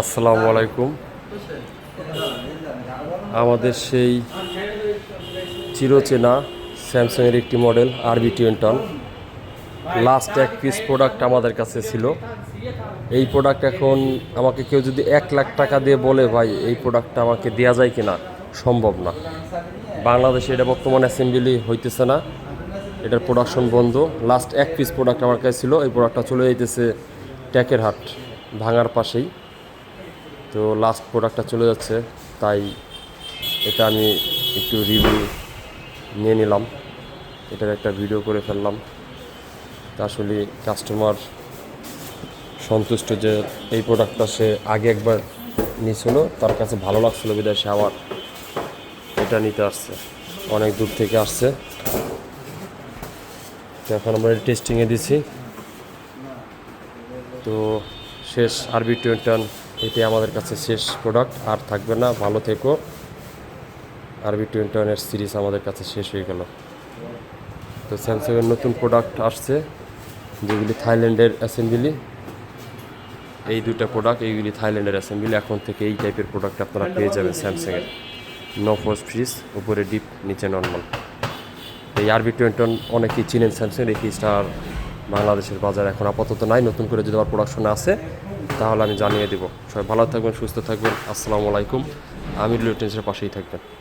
আসসালামু আলাইকুম। আমাদের সেই চিরচেনা স্যামসাংয়ের একটি মডেল আরবি টোয়েন্টন লাস্ট এক পিস প্রোডাক্ট আমাদের কাছে ছিল। এই প্রোডাক্ট এখন আমাকে কেউ যদি এক লাখ টাকা দিয়ে বলে, ভাই, এই প্রোডাক্টটা আমাকে দেওয়া যায় কিনা? সম্ভব না। বাংলাদেশে এটা বর্তমানে অ্যাসেম্বলি হইতেছে না। এটার প্রোডাকশন বন্ধ। লাস্ট এক পিস প্রোডাক্ট আমার কাছে ছিল। এই প্রোডাক্টটা চলে যাইতেছে ট্যাকের হাট, ভাঙার পাশেই। তো লাস্ট প্রোডাক্টটা চলে যাচ্ছে, তাই এটা আমি একটু রিভিউ নিয়ে নিলাম। এটার একটা ভিডিও করে ফেললাম। তা আসলে কাস্টমার সন্তুষ্ট যে এই প্রোডাক্টটা সে আগে একবার নিয়েছিল, তার কাছে ভালো লাগছিল, বিদায় সে আবার এটা নিতে আসছে। অনেক দূর থেকে আসছে। তো এখন আমরা টেস্টিংয়ে দিছি। তো শেষ আরবি টোয়েন্টন এটি আমাদের কাছে শেষ প্রোডাক্ট আর থাকবে না। ভালো থেকো। আরবি টোয়েন্টনের সিরিজ আমাদের কাছে শেষ হয়ে গেল। তো স্যামসাংয়ের নতুন প্রোডাক্ট আসছে, যেগুলি থাইল্যান্ডের অ্যাসেম্বলি এই দুটো প্রোডাক্ট এইগুলি থাইল্যান্ডের অ্যাসেম্বলি এখন থেকে এই টাইপের প্রোডাক্ট আপনারা পেয়ে যাবেন স্যামসাংয়ের নো ফোর্স ফ্রিজ উপরে ডিপ নিচে নর্মাল এই আরবি টোয়েন্টন অনেকেই চিনেন স্যামসাং এই ফ্রিজটা আর বাংলাদেশের বাজার এখন আপাতত নাই, নতুন করে যদি আমার প্রোডাকশন আছে তাহলে আমি জানিয়ে দেবো। সবাই ভালো থাকবেন, সুস্থ থাকবেন, আসসালামু আলাইকুম। আমি লুটেন্সের পাশেই থাকবেন।